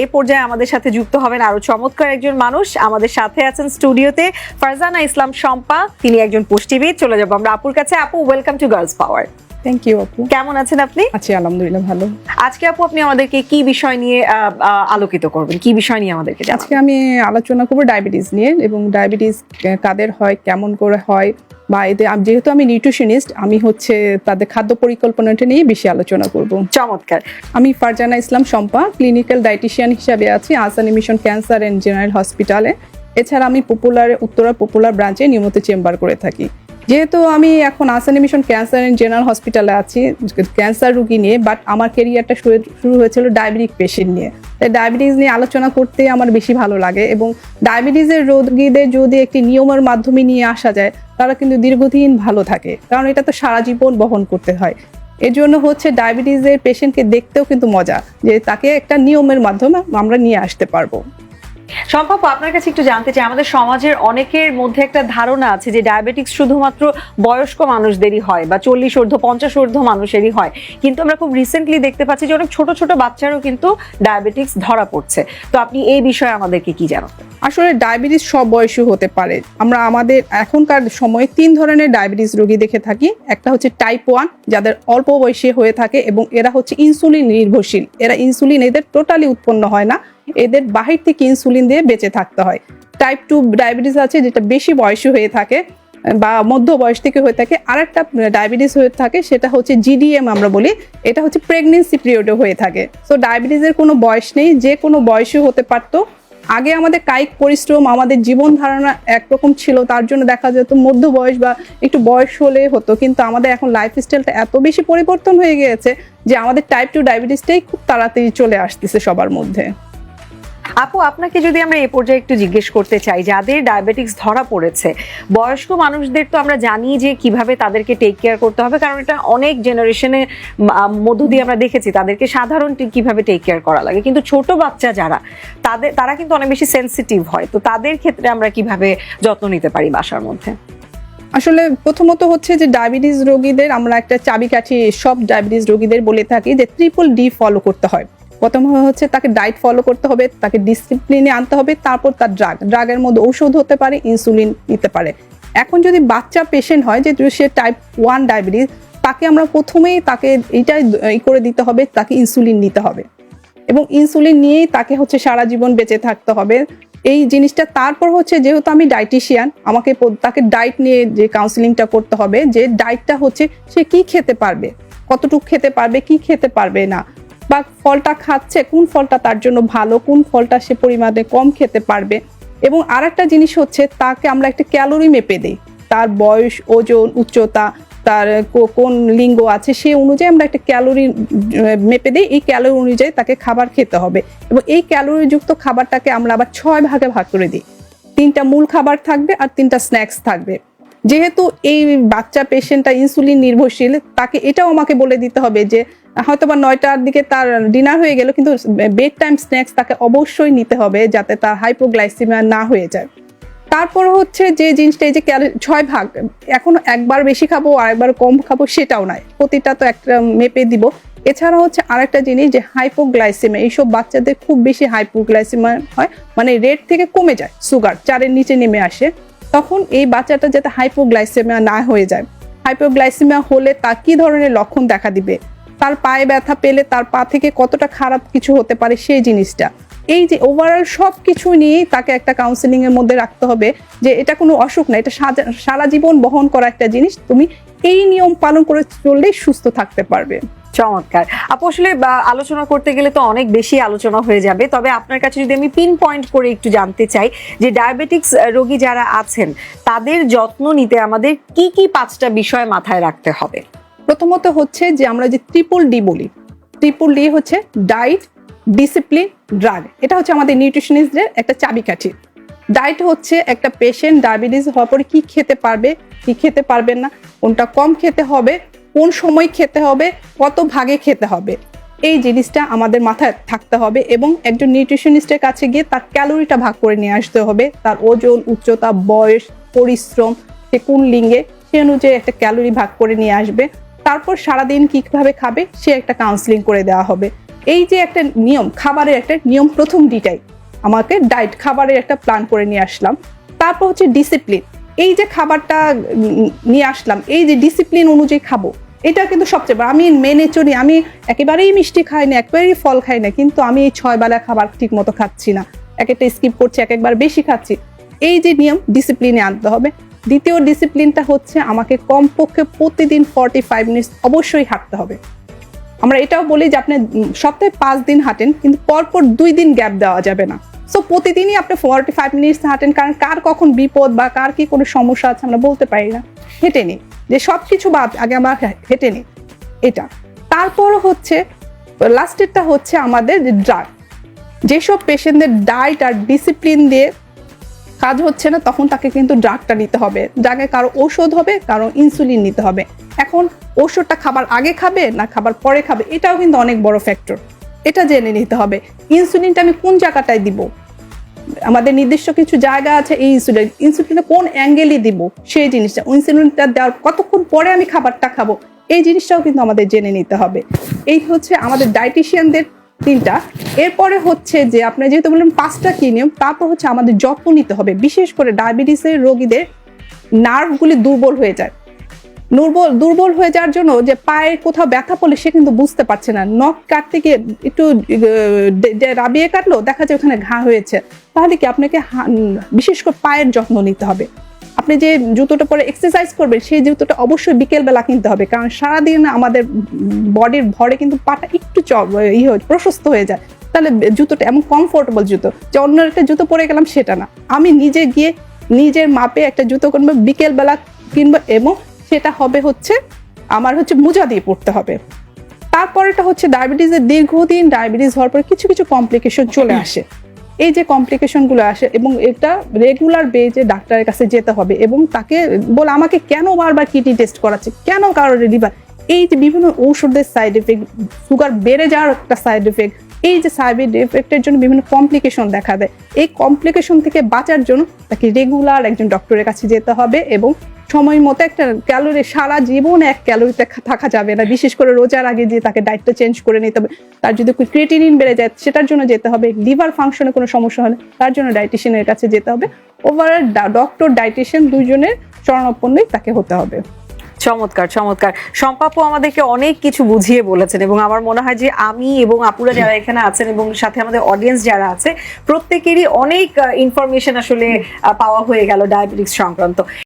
এই পর্যায়ে আমাদের সাথে যুক্ত হবেন আরও চমৎকার একজন মানুষ। আমাদের সাথে আছেন স্টুডিওতে ফারজানা ইসলাম শম্পা তিনি একজন পুষ্টিবিদ চলে যাব আমরা আপুর কাছে। আপু welcome to girls power thank you আপু। কেমন আছেন আপনি? আছি আলহামদুলিল্লাহ ভালো। আজকে আপু আপনি আমাদেরকে কি বিষয় নিয়ে আলোকিত করবেন? কি বিষয় নিয়ে আমাদেরকে আজকে আমি আলোচনা করব ডায়াবেটিস নিয়ে এবং ডায়াবেটিস কাদের হয় কেমন করে হয় বা এতে যেহেতু আমি নিউট্রিশনিস্ট আমি হচ্ছে তাদের খাদ্য পরিকল্পনাটা নিয়ে বেশি আলোচনা করব। চমৎকার। আমি ফারজানা ইসলাম শম্পা ক্লিনিক্যাল ডায়েটিশিয়ান হিসাবে আছি Ahsania mission cancer and general হসপিটালে এছাড়া আমি পপুলার উত্তরা পপুলার ব্রাঞ্চে নিয়মিত চেম্বার করে থাকি। যেহেতু আমি এখন Ahsania mission cancer and general হসপিটালে আছি ক্যান্সার রুগী নিয়ে বাট আমার কেরিয়ারটা শুরু হয়েছিল ডায়াবেটিক পেশেন্ট নিয়ে। তাই ডায়াবেটিস নিয়ে আলোচনা করতে আমার বেশি ভালো লাগে এবং ডায়াবেটিসের রোগীদের যদি একটি নিয়মের মাধ্যমে নিয়ে আসা যায়, তারা কিন্তু দীর্ঘদিন ভালো থাকে। কারণ এটা তো সারা জীবন বহন করতে হয়। এর জন্য হচ্ছে ডায়াবেটিসের পেশেন্টকে দেখতেও কিন্তু মজা যে তাকে একটা নিয়মের মাধ্যমে আমরা নিয়ে আসতে পারব। সম্ভব আপনার কাছে একটু জানতে চাই, আমাদের সমাজের অনেকের মধ্যে একটা ধারণা আছে যে ডায়াবেটিক্স শুধুমাত্র বয়স্ক মানুষদেরই হয় বা চল্লিশ ঊর্ধ্ব, পঞ্চাশ ঊর্ধ্ব মানুষেরই হয়। কিন্তু আমরা খুব রিসেন্টলি দেখতে পাচ্ছি যে অনেক ছোট ছোট বাচ্চারও কিন্তু ডায়াবেটিক্স ধরা পড়ছে। তো আপনি এই বিষয়ে আমাদেরকে কি জানাবেন আসলে ডায়াবেটিস সব বয়সী হতে পারে। আমরা আমাদের এখনকার সময়ে তিন ধরনের ডায়াবেটিস রোগী দেখে থাকি। একটা হচ্ছে টাইপ ওয়ান যাদের অল্প বয়সে হয়ে থাকে এবং এরা হচ্ছে ইনসুলিন নির্ভরশীল। এরা ইনসুলিন এদের টোটালি উৎপন্ন হয় না। এদের বাহির থেকে ইনসুলিন দিয়ে বেঁচে থাকতে হয়। টাইপ টু ডায়াবেটিস আছে, যেটা বেশি বয়সী হয়ে থাকে, বা মধ্য বয়স থেকে হয়ে থাকে, আরেকটা ডায়াবেটিস হয়ে থাকে, সেটা হচ্ছে জিডিএম আমরা বলি, এটা হচ্ছে প্রেগনেন্সি পিরিয়ডে হয়ে থাকে। সো ডায়াবেটিসের কোনো বয়স নেই, যে কোনো বয়সী হতে পারতো। আগে আমাদের কায়িক পরিশ্রম, আমাদের জীবন ধারণা একরকম ছিল, তার জন্য দেখা যেত মধ্য বয়স বা একটু বয়স হলে হতো, কিন্তু আমাদের এখন লাইফস্টাইলটা এত বেশি পরিবর্তন হয়ে গিয়েছে, যে আমাদের টাইপ টু ডায়াবেটিসটাই খুব তাড়াতাড়ি চলে আসতেছে সবার মধ্যে। আপু, আপনাকে যদি আমরা এই পর্যায়ে একটু জিজ্ঞেস করতে চাই, যাদের ডায়াবেটিক্স ধরা পড়েছে, বয়স্ক মানুষদের তো আমরা জানি যে কীভাবে তাদেরকে টেক কেয়ার করতে হবে, কারণ এটা অনেক জেনারেশনের মধ্য দিয়ে আমরা দেখেছি তাদেরকে সাধারণ কীভাবে টেক কেয়ার করা লাগে। কিন্তু ছোট বাচ্চা যারা, তাদের, তারা কিন্তু অনেক বেশি সেনসিটিভ হয়। তো তাদের ক্ষেত্রে আমরা কীভাবে যত্ন নিতে পারি বাসার মধ্যে? আসলে প্রথমত হচ্ছে যে ডায়াবেটিস রোগীদের, আমরা একটা চাবিকাঠি, সব ডায়াবেটিস রোগীদের বলে থাকি যে ট্রিপল ডি ফলো করতে হয়। প্রথম হচ্ছে তাকে ডায়েট ফলো করতে হবে, তাকে ডিসিপ্লিনে আনতে হবে, তারপর তার ড্রাগ ড্রাগের মধ্যে ঔষধ হতে পারে ইনসুলিন নিতে পারে। এখন যদি বাচ্চা পেশেন্ট হয়, যে সে টাইপ ওয়ান ডায়াবেটিস তাকে আমরা প্রথমেই তাকে এইটাই ই করে দিতে হবে, তাকে ইনসুলিন নিতে হবে। এবং ইনসুলিন নিয়েই তাকে হচ্ছে সারা জীবন বেঁচে থাকতে হবে। এই জিনিসটা তারপর হচ্ছে যেহেতু আমি ডাইটিশিয়ান আমাকে তাকে ডায়েট নিয়ে যে কাউন্সিলিংটা করতে হবে, যে ডায়েটটা হচ্ছে সে কি খেতে পারবে, কতটুকু খেতে পারবে, কি খেতে পারবে না। বা ফলটা খাচ্ছে, কোন ফলটা তার জন্য ভালো, কোন ফলটা সে পরিমাণে কম খেতে পারবে? এবং আরেকটা জিনিস হচ্ছে, তাকে আমরা একটা ক্যালোরি মেপে দিই। তার বয়স, ওজন, উচ্চতা, তার কোন লিঙ্গ আছে সেই অনুযায়ী আমরা একটা ক্যালোরি মেপে দিই। এই ক্যালোরি অনুযায়ী তাকে খাবার খেতে হবে। এবং এই ক্যালোরিযুক্ত খাবারটাকে আমরা আবার ছয় ভাগে ভাগ করে দিই। তিনটা মূল খাবার থাকবে আর তিনটা স্ন্যাক্স থাকবে। যেহেতু এই বাচ্চা পেশেন্টটা ইনসুলিন নির্ভরশীল, তাকে এটাও আমাকে বলে দিতে হবে যে হয়তো বা নয়টার দিকে তার ডিনার হয়ে গেল, কিন্তু বেড টাইম স্ন্যাক্স তাকে অবশ্যই নিতে হবে যাতে তার হাইপোগ্লাইসিমিয়া না হয়ে যায়। তারপর হচ্ছে যে জিনিসটা, এই যে ছয় ভাগ, এখন একবার বেশি খাব আর একবার কম খাব সেটাও নয় প্রতিটা তো একটা মেপে দিব। এছাড়া হচ্ছে আরেকটা জিনিস যে হাইপোগ্লাইসেমিয়া এইসব বাচ্চাদের খুব বেশি হাইপোগ্লাইসেমিয়া হয় মানে রেট থেকে কমে যায়, সুগার, চারের নিচে নেমে আসে। তখন এই বাচ্চাটা যাতে হাইপোগ্লাইসেমিয়া না হয়ে যায়। হাইপোগ্লাইসেমিয়া হলে তা কি ধরনের লক্ষণ দেখা দিবে? তার পায়ে ব্যথা পেলে তার পা থেকে কতটা খারাপ কিছু হতে পারে সেই জিনিসটা। এই যে ওভারঅল সব কিছু নিয়েই তাকে একটা কাউন্সিলিং এর মধ্যে রাখতে হবে যে এটা কোনো অসুখ না, এটা সারা জীবন বহন করা একটা জিনিস। তুমি এই নিয়ম পালন করে চললেই সুস্থ থাকতে পারবে। চমৎকার। আপু, আসলে আলোচনা করতে গেলে তো অনেক বেশি আলোচনা হয়ে যাবে। তবে আপনার কাছে যদি আমি পিন পয়েন্ট করে একটু জানতে চাই যে ডায়াবেটিক্স রোগী যারা আছেন, তাদের যত্ন নিতে আমাদের কি কি পাঁচটা বিষয় মাথায় রাখতে হবে? প্রথমত হচ্ছে যে আমরা যে ট্রিপল ডি বলি ট্রিপল ডি হচ্ছে ডায়েট ডিসিপ্লিন ড্রাগ এটা হচ্ছে আমাদের নিউট্রিশনিস্টদের একটা চাবিকাঠি। ডায়েট হচ্ছে একটা পেশেন্ট ডায়াবেটিস হওয়ার পরে কি খেতে পারবে, কি খেতে পারবেন না, কোনটা কম খেতে হবে কোন সময় খেতে হবে, কত ভাগে খেতে হবে, এই জিনিসটা আমাদের মাথায় থাকতে হবে এবং একজন নিউট্রিশনিস্টের কাছে গিয়ে তার ক্যালোরিটা ভাগ করে নিয়ে আসতে হবে, তার ওজন, উচ্চতা, বয়স, পরিশ্রম, সে কোন লিঙ্গে, সে অনুযায়ী একটা ক্যালোরি ভাগ করে নিয়ে আসবে, তারপর সারাদিন কীভাবে খাবে, সে একটা কাউন্সিলিং করে দেওয়া হবে। এই যে একটা নিয়ম, খাবারের একটা নিয়ম প্রথম দিটাই আমাকে ডায়েট খাবারের একটা প্ল্যান করে নিয়ে আসলাম। তারপর হচ্ছে ডিসিপ্লিন এই যে খাবারটা নিয়ে আসলাম, এই যে ডিসিপ্লিন অনুযায়ী খাব, এটা কিন্তু সবচেয়ে আমি মেনে চলি, আমি একেবারেই মিষ্টি খাই না, একেবারেই ফল খাই না, কিন্তু আমি এই ছয় বেলা খাবার ঠিক মতো খাচ্ছি না। এক একটা স্কিপ করছি, এক একবার বেশি খাচ্ছি। এই যে নিয়ম ডিসিপ্লিনে আনতে হবে। দ্বিতীয় ডিসিপ্লিনটা হচ্ছে আমাকে কমপক্ষে প্রতিদিন ফর্টি ফাইভ মিনিটস অবশ্যই হাঁটতে হবে। আমরা এটাও বলি যে আপনি সপ্তাহে পাঁচ দিন হাঁটেন, কিন্তু পরপর দুই দিন গ্যাপ দেওয়া যাবে না। সো প্রতিদিনই আপনি ফর্টি ফাইভ মিনিটস হাঁটেন, কারণ কার কখন বিপদ বা কার কি কোনো সমস্যা আছে আমরা বলতে পারি না। হেঁটে নিই যে সব কিছু বাদ, আগে আমরা হেঁটে নিই। এটা। তারপর হচ্ছে লাস্টেরটা হচ্ছে আমাদের ড্রাগ যেসব পেশেন্টদের ডায়েট আর ডিসিপ্লিন দিয়ে কাজ হচ্ছে না, তখন তাকে কিন্তু ড্রাগটা নিতে হবে। ড্রাগে কারও ঔষধ হবে, কারও ইনসুলিন নিতে হবে। এখন ওষুধটা খাবার আগে খাবে না খাবার পরে খাবে? এটাও কিন্তু অনেক বড় ফ্যাক্টর এটা জেনে নিতে হবে ইনসুলিনটা আমি কোন জায়গাটায় দিব? আমাদের নির্দিষ্ট কিছু জায়গা আছে এই ইনসুলিন ইনসুলিনটা কোন অ্যাঙ্গেলে দিব? সেই জিনিসটা ইনসুলিনটা দেওয়ার কতক্ষণ পরে আমি খাবারটা খাব? এই জিনিসটাও কিন্তু আমাদের জেনে নিতে হবে। এই হচ্ছে আমাদের ডায়েটিশিয়ানদের তিনটা। এরপরে হচ্ছে যে আপনি যেহেতু বললেন পাঁচটা কি নিয়ম, তারপর হচ্ছে আমাদের যত্ন নিতে হবে। বিশেষ করে ডায়াবেটিসের রোগীদের নার্ভগুলি দুর্বল হয়ে যায়। দুর্বল দুর্বল হয়ে যাওয়ার জন্য যে পায়ে কোথাও ব্যথা পড়লে সে কিন্তু বুঝতে পারছে না। নখ কাটতে গিয়ে একটু রাবিয়ে কাটলো, দেখা যায় ওখানে ঘা হয়েছে। তাহলে কি আপনাকে বিশেষ করে পায়ের যত্ন নিতে হবে? আপনি যে জুতোটা পরে এক্সারসাইজ করবেন, সেই জুতোটা অবশ্যই বিকেলবেলা কিনতে হবে। কারণ সারাদিন আমাদের বডির ভরে কিন্তু পাটা একটু ই প্রশস্ত হয়ে যায়। তাহলে জুতোটা এমন কমফোর্টেবল জুতো, যে অন্য একটা জুতো পরে গেলাম সেটা না। আমি নিজে গিয়ে নিজের মাপে একটা জুতো কিনবো, বিকেলবেলা কিনবো এবং সেটা হবে হচ্ছে আমার হচ্ছে মোজা দিয়ে পড়তে হবে। তারপরেটা হচ্ছে ডায়াবেটিসের দীর্ঘদিন ডায়াবেটিস হওয়ার পরে কিছু কিছু কমপ্লিকেশন চলে আসে। এই যে কমপ্লিকেশনগুলো আসে এবং এটা রেগুলার বেজে ডাক্তারের কাছে যেতে হবে এবং তাকে বলে আমাকে কেন বারবার কিডনি টেস্ট করাচ্ছে? কেন কারোর লিভার এই যে বিভিন্ন ঔষধের সাইড এফেক্ট সুগার বেড়ে যাওয়ার একটা সাইড এফেক্ট এই যে সাইড এফেক্টের জন্য বিভিন্ন কমপ্লিকেশন দেখা দেয়। এই কমপ্লিকেশন থেকে বাঁচার জন্য তাকে রেগুলার একজন ডক্টরের কাছে যেতে হবে এবং সময় মতো একটা ক্যালোরি, সারা জীবন এক ক্যালোরিতে থাকা যাবে না। বিশেষ করে রোজার আগে যে তাকে ডায়েটটা চেঞ্জ করে নিতে হবে, তার যদি ক্রিয়েটিনিন বেড়ে যায়, সেটার জন্য যেতে হবে। লিভার ফাংশনে কোনো সমস্যা হলে তার জন্য ডায়েটিশিয়ানের কাছে যেতে হবে। ওভারঅল ডক্টর ডায়েটিশিয়ান দুজনের শরণাপন্নই তাকে হতে হবে। চমৎকার চমৎকার। সম্পাপু আমাদেরকে অনেক কিছু বুঝিয়ে বলেছেন এবং আমার মনে হয় যে আমি এবং আপুরা যারা এখানে আছেন এবং সাথে আমাদের অডিয়েন্স যারা আছে, প্রত্যেকেরই অনেক ইনফরমেশন আসলে পাওয়া হয়ে গেল ডায়াবেটিস সংক্রান্ত।